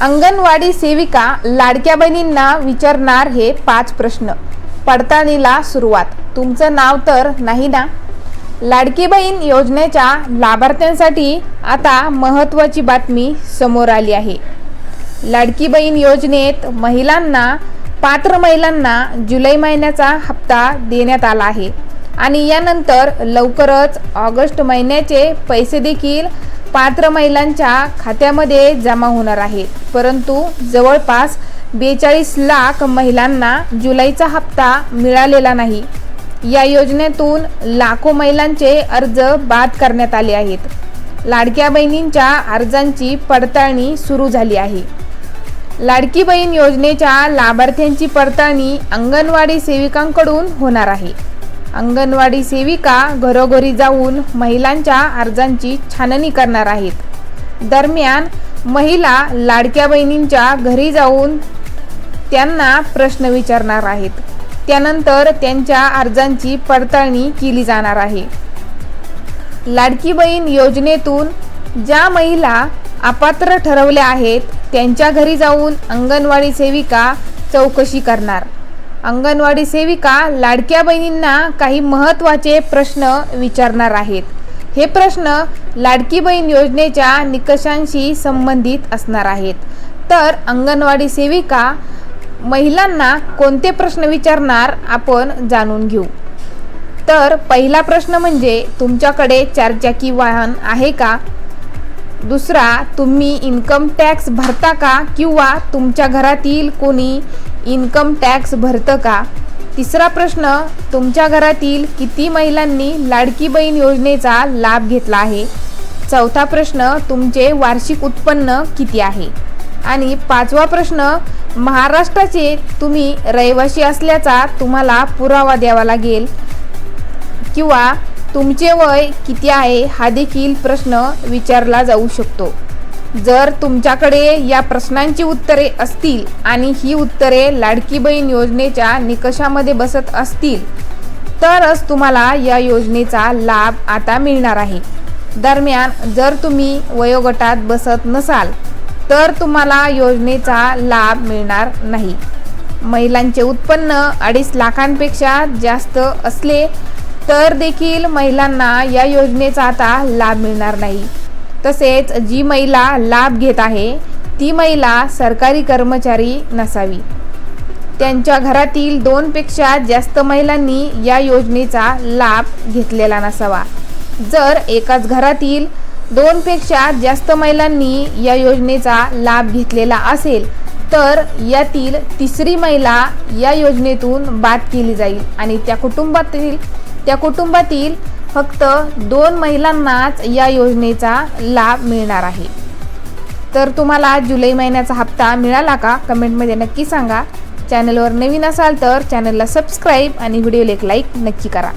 अंगणवाडी सेविका लाडक्या बहिणींना विचारणार हे पाच प्रश्न. पडताळणीला सुरुवात. तुमचं नाव तर नाही ना? लाडकी बहीण योजनेच्या लाभार्थ्यांसाठी आता महत्त्वाची बातमी समोर आली आहे. लाडकी बहीण योजनेत महिलांना पात्र महिलांना जुलै महिन्याचा हप्ता देण्यात आला आहे. आणि यानंतर लवकरच ऑगस्ट महिन्याचे पैसे देखील पात्र महिलांच्या खात्यामध्ये जमा होणार आहे. परंतु जवळपास बेचाळीस लाख महिलांना जुलैचा हप्ता मिळालेला नाही. या योजनेतून लाखो महिलांचे अर्ज बाद करण्यात आले आहेत. लाडक्या बहिणींच्या अर्जांची पडताळणी सुरू झाली आहे. लाडकी बहीण योजनेच्या लाभार्थ्यांची पडताळणी अंगणवाडी सेविकांकडून होणार आहे. अंगणवाडी सेविका घरोघरी जाऊन महिलांच्या अर्जांची छाननी करणार आहेत. दरम्यान महिला लाडक्या बहिणींच्या घरी जाऊन त्यांना प्रश्न विचारणार आहेत. त्यानंतर त्यांच्या अर्जांची पडताळणी केली जाणार आहे. लाडकी बहीण योजनेतून ज्या महिला अपात्र ठरवल्या आहेत त्यांच्या घरी जाऊन अंगणवाडी सेविका चौकशी करणार. अंगणवाडी सेविका लाडक्या बहिणींना काही महत्त्वाचे प्रश्न विचारणार आहेत. हे प्रश्न लाडकी बहीण योजनेच्या निकषांशी संबंधित असणार आहेत. तर अंगणवाडी सेविका महिलांना कोणते प्रश्न विचारणार आपण जाणून घेऊ. तर पहिला प्रश्न म्हणजे तुमच्याकडे चारचाकी वाहन आहे का? दुसरा तुम्ही इन्कम टॅक्स भरता का? किंवा तुमच्या घरातील कोणी इन्कम टॅक्स भरतं का? तिसरा प्रश्न तुमच्या घरातील किती महिलांनी लाडकी बहीण योजनेचा लाभ घेतला आहे? चौथा प्रश्न तुमचे वार्षिक उत्पन्न किती आहे? आणि पाचवा प्रश्न महाराष्ट्राचे तुम्ही रहिवासी असल्याचा तुम्हाला पुरावा द्यावा लागेल. किंवा तुमचे वय किती आहे हा देखील प्रश्न विचारला जाऊ शकतो. जर तुमच्याकडे या प्रश्नांची उत्तरे असतील आणि ही उत्तरे लाडकी बहीण योजनेच्या निकषामध्ये बसत असतील तरच तुम्हाला या योजनेचा लाभ आता मिळणार आहे. दरम्यान जर तुम्ही वयोगटात बसत नसाल तर तुम्हाला योजनेचा लाभ मिळणार नाही. महिलांचे उत्पन्न अडीच लाखांपेक्षा जास्त असले तर देखील महिलांना या योजनेचा आता लाभ मिळणार नाही. तसेच जी महिला लाभ घेत आहे ती महिला सरकारी कर्मचारी नसावी. त्यांच्या घरातील दोनपेक्षा जास्त महिलांनी या योजनेचा लाभ घेतलेला नसावा. जर एकाच घरातील दोनपेक्षा जास्त महिलांनी या योजनेचा लाभ घेतलेला असेल तर यातील तिसरी महिला या योजनेतून बाद केली जाईल आणि त्या कुटुंबातील त्या कुटुंबातील फक्त दोन महिलांनाच या योजनेचा लाभ मिळणार आहे. तर तुम्हाला जुलै महिन्याचा हप्ता मिळाला का? कमेंटमध्ये नक्की सांगा. चॅनलवर नवीन असाल तर चॅनलला सबस्क्राईब आणि व्हिडिओला एक लाईक नक्की करा.